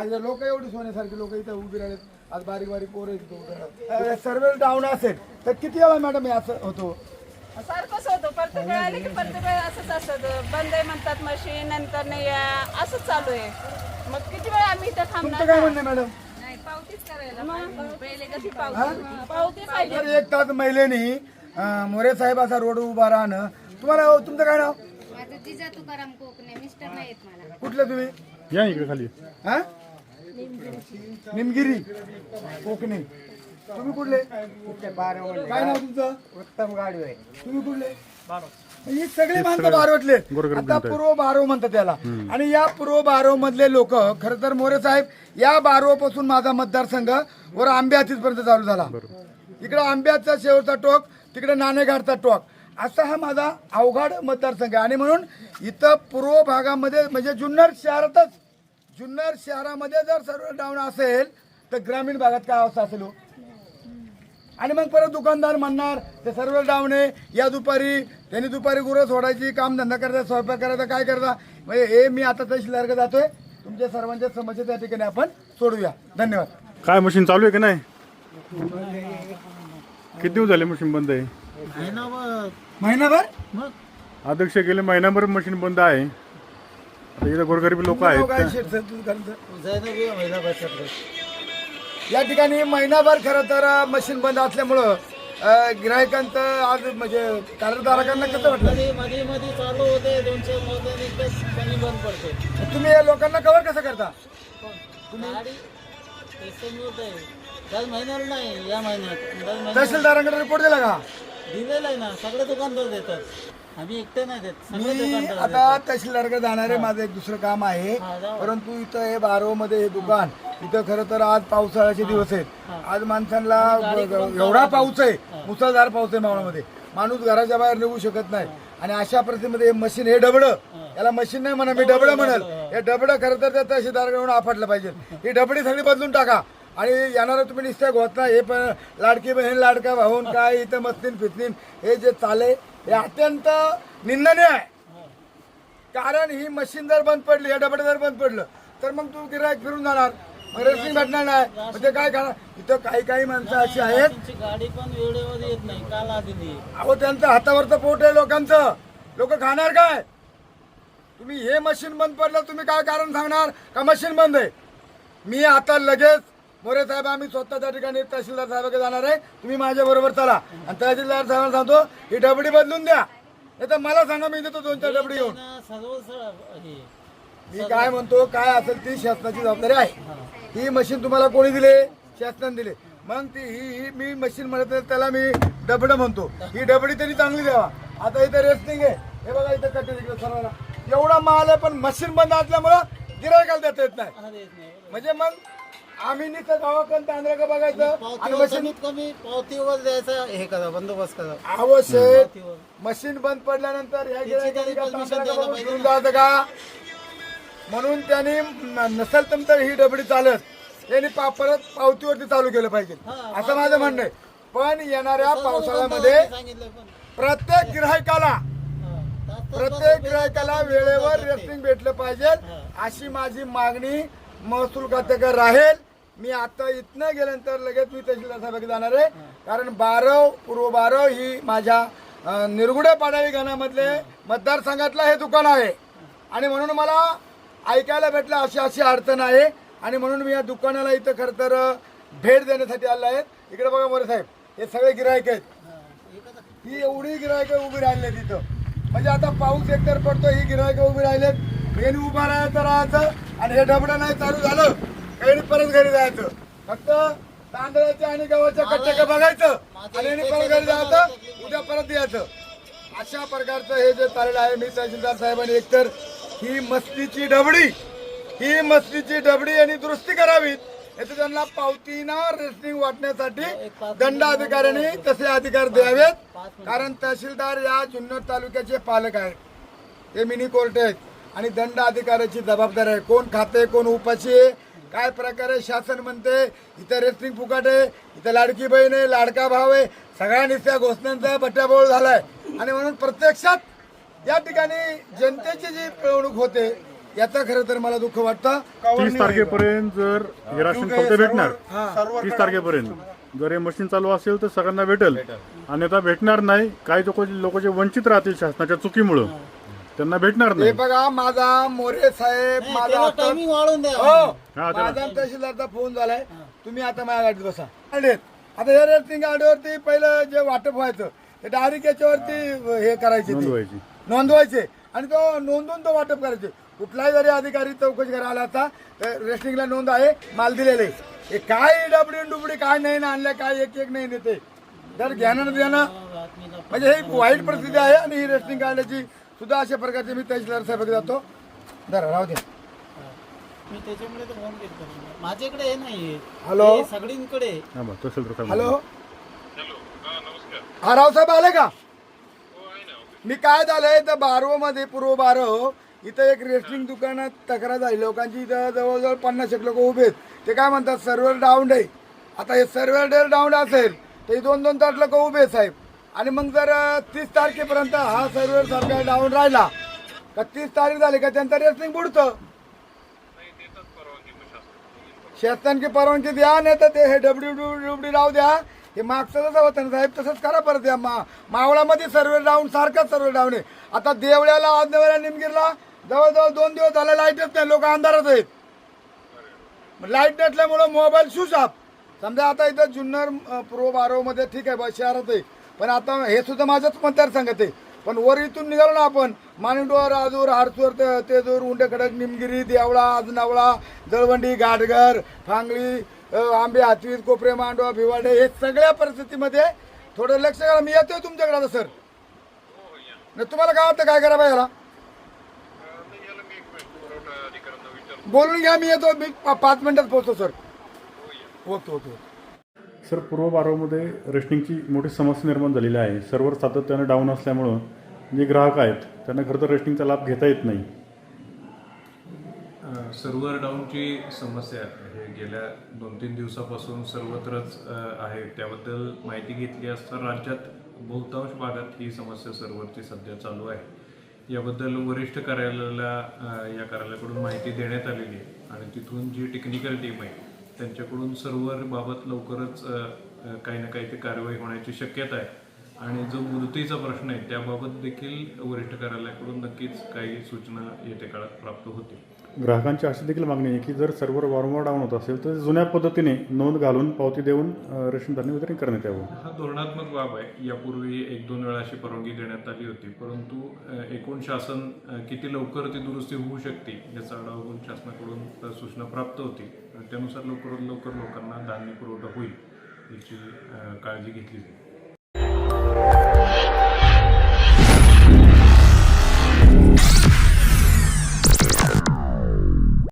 आज लोक एवढी सोन्यासारखी लोक इथं उभी राहिलेत आज बारीक बारीक पोरं राहिलेत. सर्व डाऊन असेल तर किती वेळा मॅडम हे असं होतो? सारखंच होतं. प्रत्येक वेळ आली की प्रत्येक वेळ असंच असतं. बंद आहे म्हणतात मशीन नंतर नाही आहे असंच चालू आहे. मग किती वेळ आम्ही इथं थांबणार? काय म्हणणं मॅडम? नाही पावतीच करायला पावती? पाहिजे. एक तास महिलेनी मोरे साहेब असा रोड उभा राहणं. तुम्हाला हो, तुमचं काय नाव? माझं जिजा तुकाराम कोकणे मिस्टर नाहीत मला. कुठलं तुम्ही? या इकडे खाली. हा? निमगिरी. कोकणे. तुम्ही कुठले? काय नाव तुमचं? उत्तम गाडवे. तुम्ही कुठले? ही सगळी माणसं बारवटले आता पूर्व बारो म्हणतात त्याला आणि या पूर्व बारो मधले लोक खर तर मोरे साहेब या बारो पासून माझा मतदारसंघ वर आंबे पर्यंत चालू झाला. इकडे आंब्याचा शेवटचा टोक तिकडे नाणेघाटचा टोक. असा हा माझा अवघड मतदारसंघ आहे. आणि म्हणून इथं पूर्व भागामध्ये म्हणजे जुन्नर शहरातच जुन्नर शहरामध्ये जर सर्व डाऊन असेल तर ग्रामीण भागात काय अवस्था असेल हो? आणि मग परत दुकानदार म्हणणार ते सर्व डावणे या दुपारी त्यांनी दुपारी गुरं सोडायची काम धंदा करायचा स्वयंपाक करायचा काय करायचा म्हणजे हे मी आता तहसीलदारकडे जातोय. तुमच्या सर्वांच्या समस्या त्या ठिकाणी आपण सोडूया धन्यवाद. काय मशीन चालू आहे की नाही? किती दिवस झाले मशीन बंद आहे? महिनाभर. अध्यक्ष गेले महिनाभर मशीन बंद आहे. इथं गोरगरीब लोक काय आहेत? या ठिकाणी महिनाभर खरं तर मशीन बंद असल्यामुळं गिरायकांचं आज म्हणजे कारधारकांना कसं वाटलं? मध्ये मध्ये मध्ये चालू होते दोनशे पाणी बंद पडते. तुम्ही या लोकांना कव्हर कसं करता? गाडी एसएमयू आहे दर महिन्याला नाही या महिन्यात. दर महिन्यात तहसीलदारांकडे रिपोर्ट दिला का? दिलेलं आहे ना सगळे दुकानदार देतात. आम्ही एकटे नाही देत सगळे मी दुकानदार आता तहसीलदारकडे जाणार आहे माझं एक दुसरं काम आहे. हा, जाऊ. परंतु इथं हे बारो मध्ये हे दुकान इथं खरं तर आज पावसाळ्याचे दिवस आहेत. आज माणसांना एवढा पाऊस आहे मुसळधार पाऊस आहे मावळामध्ये. माणूस घराच्या बाहेर निघू शकत नाही. आणि अशा परिस्थितीमध्ये हे मशीन हे डबडं याला मशीन नाही म्हणा मी डबडं म्हणाल. हे डबडं खरं तर त्या तहसीलदारकडून आपटलं पाहिजे. ही. डबडी सगळी बदलून टाका. आणि येणारा तुम्ही निश्चय होत नाही हे पण लाडकी बहीण लाडका भाऊन काय इथं मस्तीन फितनीन हे जे चाले हे अत्यंत निंदनीय आहे. कारण ही मशीन जर बंद पडली या डबडं जर बंद पडलं तर मग तू गिरायक फिरून जाणार. मग रेसिंग भेटणार नाही. ते काय करणार? इथं काही काही माणसं अशी आहेत. गाडी पण वेळेवर येत नाही काल आलेली अहो त्यांचं हातावरचं पोट आहे लोकांचं. लोक खाणार काय? तुम्ही हे मशीन बंद पडलं तुम्ही काय कारण सांगणार? का मशीन बंद आहे? मी आता लगेच मोरे साहेब आम्ही स्वतः त्या ठिकाणी तहसीलदार साहेबाकडे जाणार आहे. तुम्ही माझ्या बरोबर चला. आणि तहसीलदार साहेबांना सांगतो ही डबडी बदलून द्या. नाही तर मला सांगा मी देतो दोन चार डबडी घेऊन. ना सर्व स- हे मी काय म्हणतो काय असेल ती शासनाची जबाबदारी आहे. ही मशीन तुम्हाला कोणी दिले? शासनाने दिले. मग ती ही ही मी मशीन म्हणत नाही, त्याला मी डबड म्हणतो. ही डबडी तरी चांगली द्यावा. आता इथं रेस्टिंग आहे. हे बघा इथं कटे तिकडे सर्वांना. एवढा माल आहे पण मशीन बंद असल्यामुळं गिरायकाला देता येत नाही. म्हणजे मग आम्ही नुसतं गावाकडं तांदळा का बघायचं आणि मशीन कमी पावतीवर द्यायचा हे करा बंदोबस्त करा. आवश्यक. मशीन बंद पडल्यानंतर का तांदळा का द्यायला बघून पाहिजे घेऊन जायचं का? म्हणून त्यांनी नसेल तर ही डबडी चालत. यांनी पा- परत पावतीवरती चालू केलं पाहिजे. असं माझं म्हणणं आहे. पण येणाऱ्या पावसाळ्यामध्ये सांगितलं पण. प्रत्येक गिरायकाला हा, तास- तास- प्रत्येक गिरायकाला वेळेवर रेस्टिंग भेटलं पाहिजे. अशी माझी मागणी महसूल खात्याकडे राहील. मी आता इथनं गेल्यानंतर लगेच मी तहसीलदार साहेबांकडे जाणार आहे. कारण बारव पूर्व बारव ही माझ्या अं, निरगुडे पाडावी गणामधले मतदारसंघातलं हे दुकान आहे. आणि म्हणून मला ऐकायला भेटलं अशी अशी अडचण आहे. आणि म्हणून मी या दुकानाला इथं खरं तर भेट देण्यासाठी आलो आहे. इकडे बघा मोरे साहेब हे सगळे गिरायक आहेत. ही एवढी गिरायक उभी राहिली तिथं म्हणजे आता पाऊस एकतर पडतो ही गिरायक उभी राहिलेत यांनी उभा राहायचं राहायचं. आणि हे डबडं नाही चालू झालं. काही परत घरी जायचं. फक्त तांदळाचे आणि गव्हाच्या कट्ट्या बघायचं आणि परत घरी जायचं उद्या परत यायचं. अशा प्रकारचं हे जे चाललेलं आहे मी तहसीलदार साहेबांनी एकतर ही मस्तीची डबडी ही मस्तीची डबडी यांनी दुरुस्ती करावीत याचं त्यांना पावतीना रेस्टिंग वाटण्यासाठी दंड अधिकाऱ्यांनी तसे अधिकार द्यावेत. कारण तहसीलदार या जुन्नर तालुक्याचे पालक आहेत. हे मिनी कोर्ट आहेत आणि दंड अधिकाऱ्याची जबाबदारी आहे. कोण खाते कोण उपाशी आहे काय प्रकारे शासन म्हणते? इथं रेस्टिंग फुकट आहे इथं लाडकी बहीण आहे लाडका भाव आहे सगळ्या निस्त्या घोषणांचा बट्ट्याबोळ झालाय. आणि म्हणून प्रत्यक्षात या ठिकाणी जनतेची जी पिळवणूक होते याचं खरं तर मला दुःख वाटतं. तीस तारखेपर्यंत जर हे राशन फक्त भेटणार. तीस तारखेपर्यंत. जर हे मशीन चालू असेल तर सगळ्यांना भेटेल. आणि आता भेटणार नाही. काही लोक लोक जे वंचित राहतील शासनाच्या चुकीमुळं. त्यांना भेटणार हे नाही. बघा माझा मोरे साहेब माझा आता टायमिंग वाढवून द्या. हो. हा, त्याला- माझा तहसीलदारचा फोन झालाय. तुम्ही आता माझ्या गाडीत बसा. गाडीत. आता या रेटिंग गाडीवरती पहिलं जे वाटप व्हायचं ते डायरेक्ट याच्यावरती हे. करायचे ते. नोंदवायची. नोंदवायचे. आणि तो नोंदवून तो वाटप करायचे. कुठलाही जरी अधिकारी चौकशी करायला आला असता तर रेस्टिंगला नोंद आहे माल दिलेले. हे काय डबडी डुबडी काय नाही ना आणलं काय एक एक नाही नेते तर घेणं देणं म्हणजे ही वाईट परिस्थिती आहे आणि ही रेस्टिंग काढण्याची सुद्धा अशा प्रकारचे मी तहसीलदार साहेब जातो. जरा राहू दे मी त्याच्यामुळे तर फोन केला माझ्याकडे हे नाही हॅलो? सगळींकडे हा बा तहसीलदार साहेब हॅलो? हा रावसाहेब आले का? मी काय झालंय तर बारवमध्ये पूर्व बारव इथं एक रेस्टिंग दुकानात तक्रार झाली. लोकांची इथं जवळजवळ पन्नास एक लोक उभे आहेत. ते काय म्हणतात सर्व्हर डाऊन आहे. आता हे सर्व्हर डेल डाऊन असेल तर हे दोन दोन तास लोक उभे आहेत साहेब. आणि मग जर तीस तारखेपर्यंत हा सर्व्हर सारखा डाऊन राहिला का तीस तारीख झाली का त्यांचं रेस्टिंग बुडतं. शासनाची परवानगी द्या नाही तर ते हे डब्ल्यू डब्ल्यू राहू द्या. हे मागचं जसं होतं ना साहेब तसंच करा परत या मा मावळामध्ये सर्व्हर डाऊन सारखाच सर्व्हर डाऊन आहे. आता देवळ्याला आजनवऱ्या निमगिरला जवळजवळ दोन दिवस झाले लाईटच नाही लोक अंधारात आहेत. लाइट नसल्यामुळं मोबाईल स्विच ऑफ समजा आता इथं जुन्नर प्रो बारोमध्ये ठीक आहे बा शहरात आहे. पण आता हे सुद्धा माझ्याच मतदारसंघात आहे पण वर इथून निघालो ना आपण मानिंडोर आजूर हारसूर ते- तेजूर उंडे खडक निमगिरी देवळा आजनावळा जळवंडी घाटघर फांगली आंबे हातवीत कोपरे मांडवा भिवाडे हे सगळ्या परिस्थितीमध्ये थोडं लक्ष करा मी येतोय तुमच्याकडे आता सर. नाही तुम्हाला काय वाटतं? काय करा याला बोलून घ्या मी येतो मी पा- पाच मिनिटात पोहोचतो सर. Okay okay. सर पूर्व बारामध्ये रेशनिंगची मोठी समस्या निर्माण झालेली आहे. सर्व्हर सातत्यानं डाऊन असल्यामुळं जे ग्राहक आहेत त्यांना खरं तर रेशनिंगचा लाभ घेता येत नाही. सर्व्हर डाऊनची समस्या हे गेल्या दोन तीन दिवसापासून सर्वत्रच आहे. त्याबद्दल माहिती घेतली असता राज्यात बहुतांश भागात ही समस्या सर्व्हरची सध्या चालू आहे. याबद्दल वरिष्ठ कार्यालयाला या कार्यालयाकडून माहिती देण्यात आलेली आहे. आणि तिथून जी टेक्निकल टीम आहे त्यांच्याकडून सर्व्हर बाबत लवकरच काही ना काही ते कारवाई होण्याची शक्यता आहे. आणि जो मुदतीचा प्रश्न आहे त्याबाबत देखील वरिष्ठ कार्यालयाकडून नक्कीच काही सूचना येत्या काळात प्राप्त होतील. ग्राहकांची अशी देखील मागणी आहे की जर सर्व्हर वारंवार डाऊन होत असेल तर जुन्या पद्धतीने नोंद घालून पावती देऊन रेशन धान्य वितरण करण्यात यावं. हा धोरणात्मक बाब आहे. यापूर्वी एक दोन वेळा अशी परवानगी देण्यात आली होती. परंतु एकूण शासन किती लवकर ती दुरुस्ती होऊ शकते याचा आढावा घेऊन शासनाकडून सूचना प्राप्त होती. त्यानुसार लवकरात लवकर लोकांना धान्य पुरवठा होईल याची काळजी घेतली जाईल.